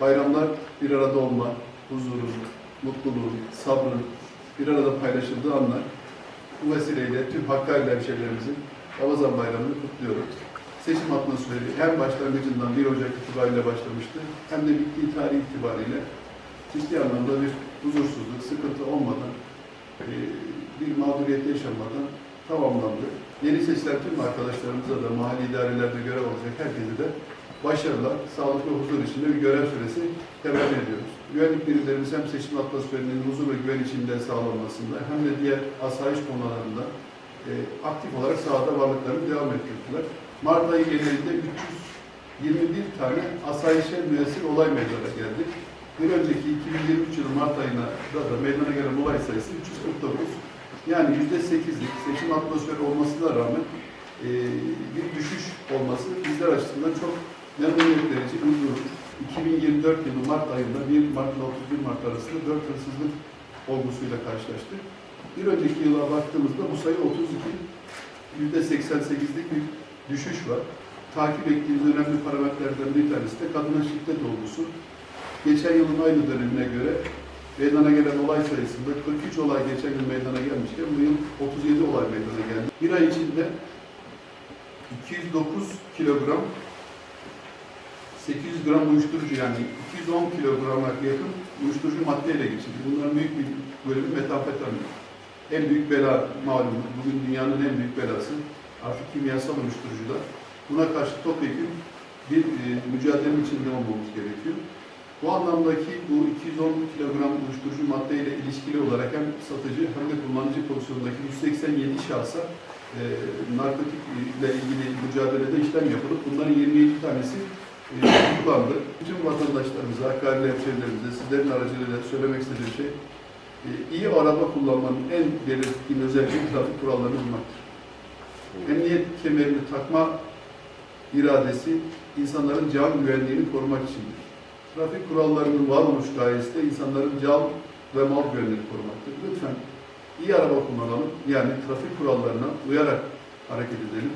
Bayramlar bir arada olma, huzurun, mutluluğun, sabrın bir arada paylaşıldığı anlar. Bu vesileyle tüm Hakkari hemşehrilerimizin Ramazan bayramını kutluyorum. Seçim atmosferi hem başlangıcından 1 Ocak itibariyle başlamıştı hem de bittiği tarih itibariyle ciddi anlamda bir huzursuzluk, sıkıntı olmadan, e, bir mağduriyet yaşanmadan tamamlandı. Yeni seçilen tüm arkadaşlarımıza da mahalli idarelerde görev alacak herkese de başarılar, sağlık ve huzur içinde bir görev süresi temenni ediyoruz. Güvenlik birimlerimiz hem seçim atmosferinin huzur ve güven içinde sağlanmasında hem de diğer asayiş konularında e, aktif olarak sahada varlıklarını devam ettirdiler. Mart ayı genelinde 321 tane asayişe müessir olay meydana geldi. Bir önceki 2023 yılı Mart ayına da, da meydana gelen olay sayısı 349. Yani %8'lik seçim atmosferi olmasına rağmen e, bir düşüş olması bizler açısından çok memnuniyet verici bir durum. 2024 yılı Mart ayında 1 Mart ile 31 Mart arasında 4 hırsızlık olgusuyla karşılaştık. Bir önceki yıla baktığımızda bu sayı 32, %88'lik bir düşüş var. Takip ettiğimiz önemli parametrelerden bir tanesi de kadına şiddet olgusu. Geçen yılın aynı dönemine göre meydana gelen olay sayısında 43 olay geçen yıl meydana gelmişken bu yıl 37 olay meydana geldi. Bir ay içinde 209 kilogram 800 gram uyuşturucu yani 210 kilograma yakın uyuşturucu maddeyle geçildi. Bunların büyük bir bölümü metamfetamin. En büyük bela malum. Bugün dünyanın en büyük belası. Artık kimyasal uyuşturucular. Buna karşı topyekun bir e, mücadelenin içinde olmamız gerekiyor. Bu anlamdaki bu 210 kilogram uyuşturucu maddeyle ilişkili olarak hem satıcı hem de kullanıcı pozisyondaki 187 şahsa e, narkotik ile ilgili mücadelede işlem yapılıp bunların 27 tanesi e, tutuklandı. Bütün vatandaşlarımıza, Hakkari hemşehrilerimize, sizlerin aracılığıyla söylemek istediğim şey e, iyi araba kullanmanın en belirgin özelliği trafik kurallarını bilmektir. Emniyet kemerini takma iradesi insanların can güvenliğini korumak içindir. Trafik kurallarının varoluş gayesi de insanların can ve mal güvenliğini korumaktır. Lütfen iyi araba kullanalım. Yani trafik kurallarına uyarak hareket edelim.